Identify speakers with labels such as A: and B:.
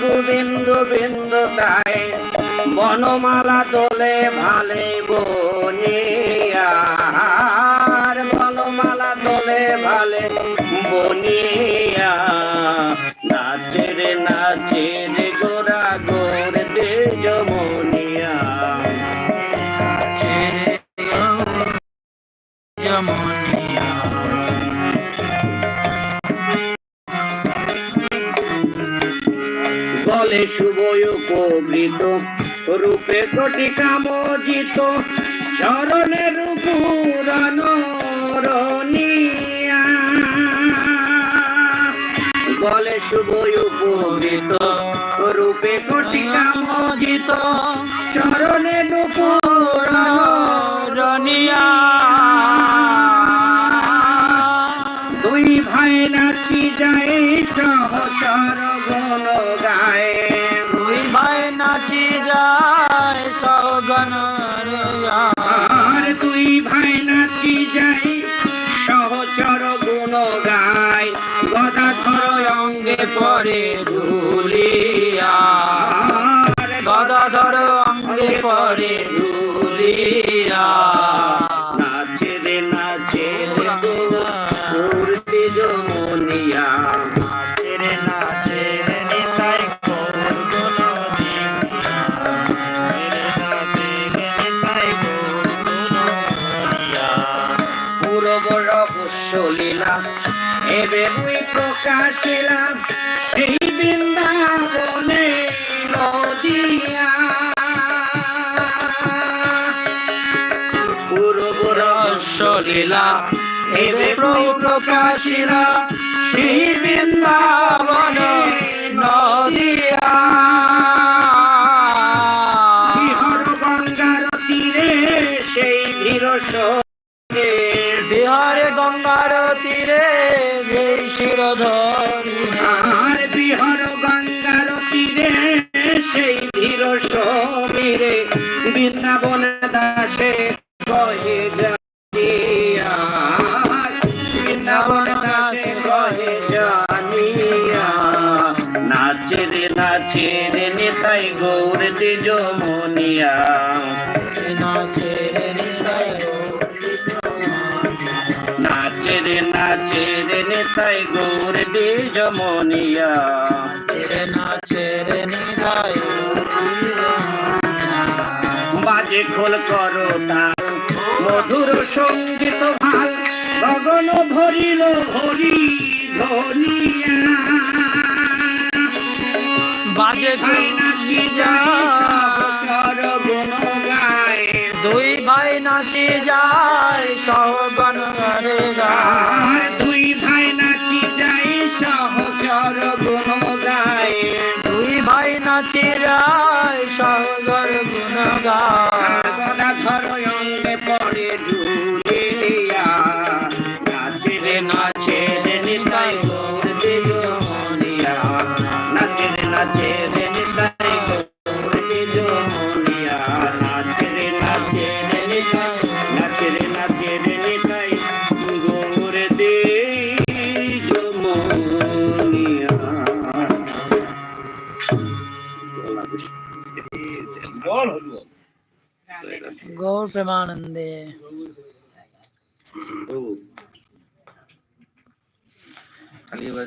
A: গোবিন্দ বিন্দু তাই বনমালা তোলে ভালে বনিয়ার বনমালা তোলে ভালে বনিয়া। নাচে রে নাচে রে গোরা গোর দে যমনিয়া
B: যমনিয়া
A: বলে শুভয় উপবৃত। রূপে কোটি কামজিত চরণের পুরাণ বলে শুভ উপবৃত। রূপে কোটি কামজিত চরণের আর দুই ভাই নাচি যাই, সহচর গুণ গাই, গদাধর অঙ্গে পরে ধুলিয়া
B: গদাধর অঙ্গে পরে
A: ধুলিয়া রহস্য লীলা এবে তুই প্রকাশিলা সেই বৃন্দাবনে লীলা এবে সেই বৃন্দাবনে নদিয়া। তীরে
B: যে শিরধরি
A: আর বিহর গঙ্গার তীরে সেই ধীর সমীরে বৃন্দাবন দাসে কহে জানিয়া। বৃন্দাবন দাসে কহে জানিয়া। নাচে রে নাচে রে নেতাই গৌর তেজ মনিয়া।
B: নাচে রে
A: নাচে রে নেতাই গৌর তেজ মনিয়া।
B: রে নাচে রে নিতাই
A: বাজে খোল করো তার মধুর সংগীত ভালো গগন ভরিল হরি ধনিয়া
B: বাজে
A: নাচি যায় সহচর গুণ গায়।
B: দুই ভাই নাচি যায়
A: আর দুই ভাই নাচি যাই সহচর গুণ গায়
B: দুই ভাই নাচি যায় সহগর গুণ গায়
A: গদাধর
B: গৌর প্রেমানন্দে
A: খালি এবার